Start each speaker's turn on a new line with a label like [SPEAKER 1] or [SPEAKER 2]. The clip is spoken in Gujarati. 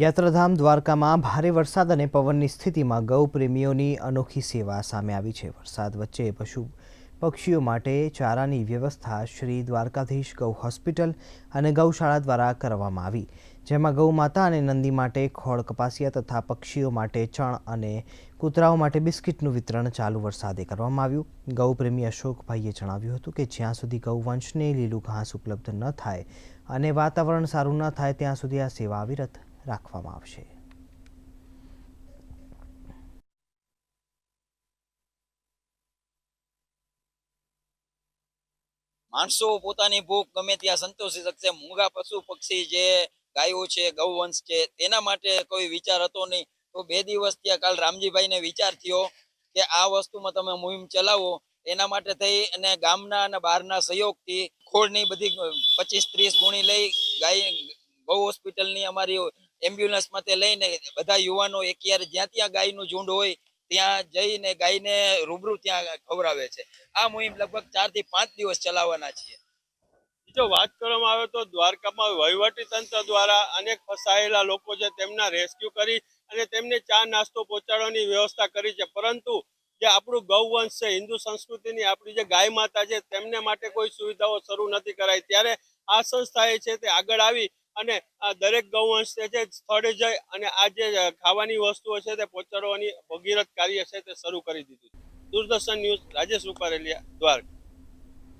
[SPEAKER 1] યાત્રાધામ દ્વારકામાં ભારે વરસાદ અને પવનની સ્થિતિમાં ગૌ પ્રેમીઓની અનોખી સેવા સામે આવી છે. વરસાદ વચ્ચે પશુ પક્ષીઓ માટે ચારાની વ્યવસ્થા શ્રી દ્વારકાધીશ ગૌ હોસ્પિટલ અને ગૌશાળા દ્વારા કરવામાં આવી, જેમાં ગૌ માતા અને નંદી માટે ખોળ કપાસિયા તથા પક્ષીઓ માટે ચણ અને કૂતરાઓ માટે બિસ્કિટનું વિતરણ ચાલુ વરસાદે કરવામાં આવ્યું. ગૌપ્રેમી અશોકભાઈએ જણાવ્યું હતું કે, જ્યાં સુધી ગૌવંશને લીલું ઘાસ ઉપલબ્ધ ન થાય અને વાતાવરણ સારું ન થાય, ત્યાં સુધી આ સેવા અવિરત રાખવામાં આવશે.
[SPEAKER 2] માણસો પોતાની ભૂખ ગમે ત્યાં સંતોષી શકશે. મૂંગા પશુ પક્ષી જે ગાયો છે, ગૌવંશ છે, તેના માટે કોઈ વિચાર હતો નહીં. તો બે દિવસ ત્યાં કાલ રામજીભાઈને વિચાર થયો કે આ વસ્તુમાં તમે મુહિમ ચલાવો. એના માટે થઈ અને ગામના અને બહારના સહયોગથી ખોળની બધી પચીસ ત્રીસ ગુણી લઈ ગાય ગૌ હોસ્પિટલની અમારી એમ્બ્યુલન્સમાં તે લઈને બધા યુવાનો એકયારે જ્યાં ત્યાં ગાયનું ઝુંડ હોય, ત્યાં જઈને ગાયને રૂબરૂ ત્યાં ખવડાવે છે. આ મુહિમ લગભગ ચારથી પાંચ દિવસ ચલાવવાના છીએ.
[SPEAKER 3] જો વાત કરવામાં આવે તો દ્વારકામાં વહીવટી તંત્ર દ્વારા અનેક ફસાયેલા લોકો છે, તેમના રેસ્ક્યુ કરી અને તેમને ચા નાસ્તો પહોંચાડવાની વ્યવસ્થા કરી છે. પરંતુ જે આપણું ગૌવંશ છે, હિન્દુ સંસ્કૃતિની આપણી જે ગાય માતા છે, તેમને માટે કોઈ સુવિધાઓ શરૂ નથી કરાઈ. ત્યારે આ સંસ્થાએ છે તે આગળ આવી અને આ દરેક ગૌવંશ છે જે સ્થળે જઈ અને આ જે ખાવાની વસ્તુઓ છે, તે પહોંચાડવાની ભગીરથ કાર્ય છે, તે શરૂ કરી દીધું દૂરદર્શન ન્યૂઝ રાજેશ રૂપારેલિયા, દ્વારકા.